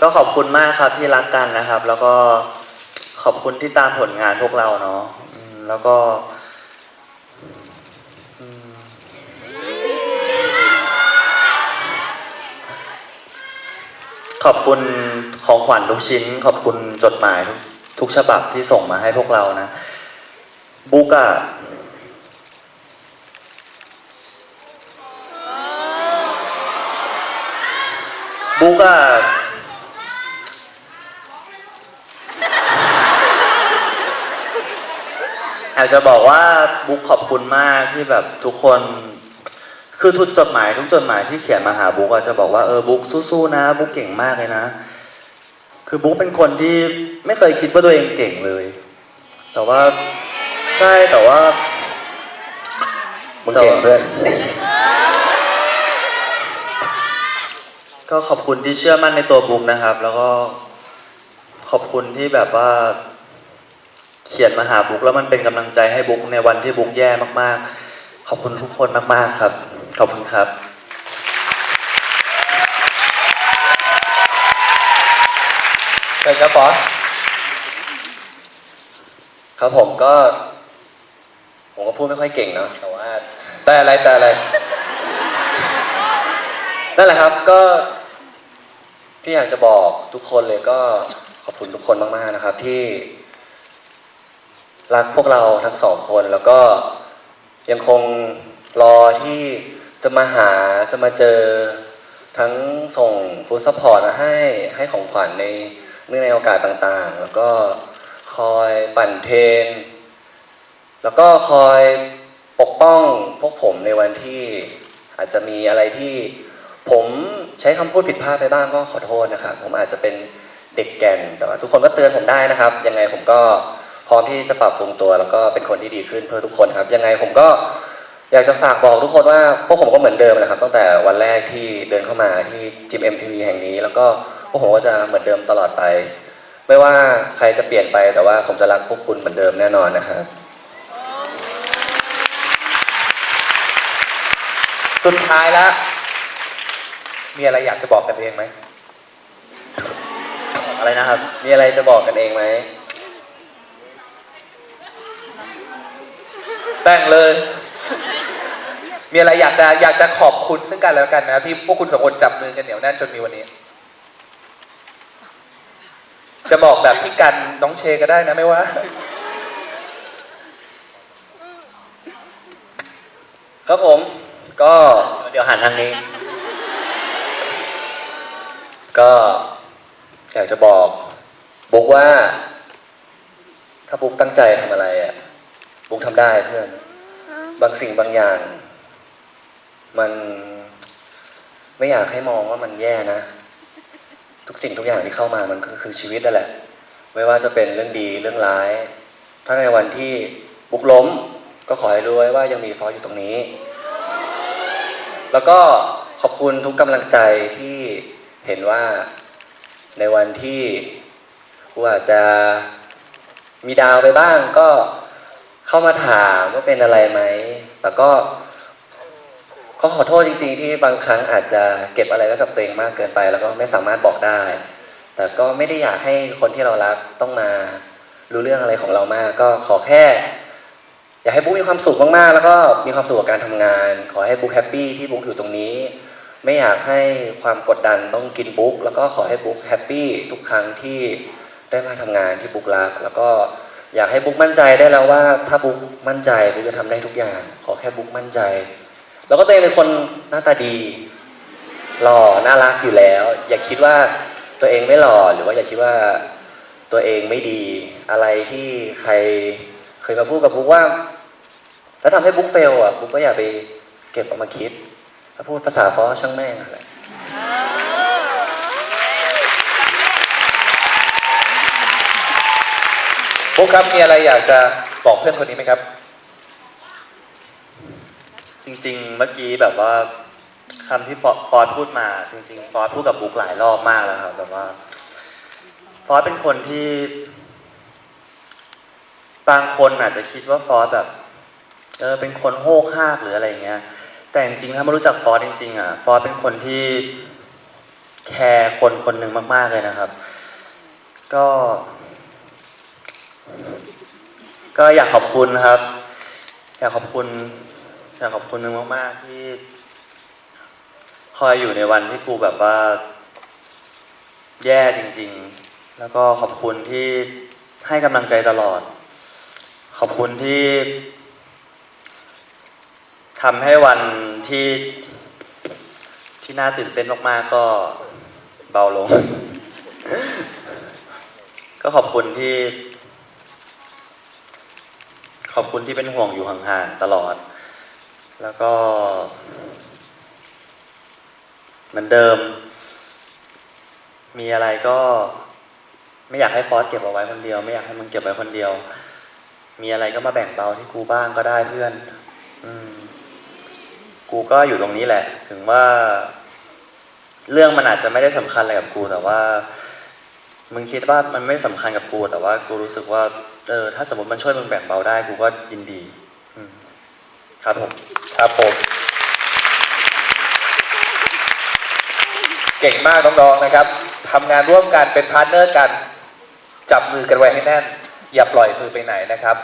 ก็ขอบคุณมากครับที่รักกันนะครับ แล้วก็ขอบคุณที่ตามผลงานพวกเราเนาะอืมแล้วก็อืมขอบคุณของขวัญทุกชิ้น ขอบคุณจดหมายทุกทุกฉบับที่ส่งมาให้พวกเรานะ บุ๊กอะบุ๊กอะ อยากจะบอกว่าบุ๊กขอบคุณมากที่แบบทุกคนคือทุกจดหมายทุกจดหมายที่เขียนมาหาบุ๊กอะจะบอกว่าเออบุ๊กสู้ๆนะ บุ๊กเก่งมากเลยนะ คือบุ๊กเป็นคนที่ไม่เคยคิดว่าตัวเองเก่งเลย แต่ว่าใช่แต่ว่ามึงเก่งเพื่อนก็ขอบคุณที่เชื่อมั่นในตัวบุ๊กนะครับ แล้วก็ขอบคุณที่แบบว่า เขียนมาหาบุ๊กแล้วมันเป็นกำลังใจให้บุ๊กในวันที่บุ๊กแย่มากๆ ขอบคุณทุกคนมากๆครับ ขอบคุณครับเชิญครับฟอสครับผมก็ ผมก็พูดไม่ค่อยเก่งเนาะแต่ว่าแต่อะไรแต่อะไรนั่นแหละครับก็ที่อยากจะบอกทุกคนเลยก็ขอบคุณทุกคนมากๆนะครับ ที่ รักพวกเราทั้งสองคนแล้วก็ยังคงรอที่จะมาหาจะมาเจอ ทั้งส่งฟูดซัพพอร์ตมาให้ให้ของขวัญในเนื่องในโอกาสต่างๆ แล้วก็คอยปั่นเทน แล้วก็คอยปกป้องพวกผมในวันที่อาจจะมีอะไรที่ผมใช้คำพูดผิดพลาดไปบ้างก็ขอโทษนะครับ ผมอาจจะเป็นเด็กแก่นแต่ว่าทุกคนก็เตือนผมได้นะครับ ยังไงผมก็ พร้อมที่จะปรับปรุงตัว แล้วก็เป็นคนที่ดีขึ้นเพื่อทุกคนครับ ยังไงผมก็อยากจะฝากบอกทุกคนว่าพวกผมก็เหมือนเดิมนะครับตั้งแต่วันแรกที่เดินเข้ามาที่จิม MTV แห่งนี้ แล้วก็พวกผมก็จะเหมือนเดิมตลอดไป ไม่ว่าใครจะเปลี่ยนไปแต่ว่าผมจะรักพวกคุณเหมือนเดิมแน่นอนนะครับ สุดท้ายแล้ว มีอะไรอยากจะบอกกันเองไหม อะไรนะครับ มีอะไรจะบอกกันเองไหม แต่งเลย มีอะไรอยากจะอยากจะขอบคุณซึ่งกันและกันนะที่พวกคุณสองคนจับมือกันเหนียวแน่นจนมีวันนี้ จะบอกแบบพี่กันน้องเชก็ได้นะไม่ว่า ครับผม ก็เดี๋ยวหันทางนี้ ก็อยากจะบอกบุ๊กว่า ถ้าบุ๊กตั้งใจทำอะไรอะ บุ๊กทำได้เพื่อน บางสิ่งบางอย่าง มันไม่อยากให้มองว่ามันแย่นะ ทุกสิ่งทุกอย่างที่เข้ามามันก็คือชีวิตนั่นแหละ ไม่ว่าจะเป็นเรื่องดีเรื่องร้าย ถ้าในวันที่บุ๊กล้ม ก็ขอให้รู้ไว้ว่ายังมีฟอสอยู่ตรงนี้ แล้วก็ขอบคุณทุกกำลังใจที่เห็นว่าในวันที่กูอาจจะมีดาวไปบ้างก็ เข้ามาถามว่าเป็นอะไรไหม แต่ก็ ก็ขอโทษจริง ๆ ที่บางครั้งอาจจะเก็บอะไรไว้กับตัวเองมากเกินไป แล้วก็ไม่สามารถบอกได้ แต่ก็ไม่ได้อยากให้คนที่เรารักต้องมารู้เรื่องอะไรของเรามาก ก็ขอแค่ อยากให้บุ๊กมีความสุขมากๆ แล้วก็มีความสุขกับการทำงาน ขอให้บุ๊กแฮปปี้ที่บุ๊กอยู่ตรงนี้ ไม่อยากให้ความกดดันต้องกินบุ๊กแล้วก็ขอให้บุ๊กแฮปปี้ทุกครั้งที่ได้มาทำงานที่บุ๊กรัก แล้วก็ อยากให้บุ๊กมั่นใจได้แล้วว่า ถ้าบุ๊กมั่นใจบุ๊กจะทำได้ทุกอย่าง ขอแค่บุ๊กมั่นใจ แล้วก็ตัวเองเป็นคนหน้าตาดี หล่อน่ารักอยู่แล้ว อย่าคิดว่าตัวเองไม่หล่อหรือว่าอย่าคิดว่าตัวเองไม่ดี อะไรที่ใครเคยมาพูดกับบุ๊กว่า ถ้าทำให้บุ๊กเฟลอะบุ๊กก็อย่าไปเก็บเอามาคิด ถ้าพูดภาษาฟอช่างแม่งอะไร พวกครับมีอะไรอยากจะบอกเพื่อนคนนี้ไหมครับ จริง ๆ เมื่อกี้แบบว่าคำที่ฟอฟอร์ดพูดมา จริง ๆ ฟอร์ดพูดกับบุ๊กหลายรอบมากแล้วครับแบบว่า ฟอร์ดเป็นคนที่ บางคนอาจจะคิดว่าฟอร์ดแบบ เออเป็นคนโหกหากหรืออะไรเงี้ย แต่จริงๆถ้ามารู้จักฟอร์ดจริง ๆ อะ ฟอร์ดเป็นคนที่แคร์คนคนหนึ่งมาก ๆเลยนะครับ ก็ ก็อยากขอบคุณนะครับ อยากขอบคุณ อยากขอบคุณนึงมากๆที่ คอยอยู่ในวันที่กูแบบว่า แย่จริง ๆ แล้วก็ขอบคุณที่ให้กำลังใจตลอด ขอบคุณที่ทำให้วันที่ที่น่าตื่นเต้นมากๆก็เบาลง ก็ขอบคุณที่ อบคุณที่เป็นห่วงอยู่ห่างๆตลอด แล้วก็เหมือนเดิม มีอะไรก็ ไม่อยากให้ฟอสเก็บเอาไว้คนเดียว ไม่อยากให้มึงเก็บไว้คนเดียว มีอะไรก็มาแบ่งเบาที่กูบ้างก็ได้เพื่อน อืม กูก็อยู่ตรงนี้แหละ ถึงว่า เรื่องมันอาจจะไม่ได้สำคัญอะไรกับกูแต่ว่า มึงคิดว่ามันไม่สำคัญกับกู แต่ว่ากูรู้สึกว่าเออถ้าสมมติมันช่วยมึงแบ่งเบาได้กูก็ยินดีอืมครับผมครับผม เก่งมากน้องๆนะครับทำงานร่วมกันเป็นพาร์ทเนอร์กัน จับมือกันไว้ให้แน่น อย่าปล่อยมือไปไหนนะครับ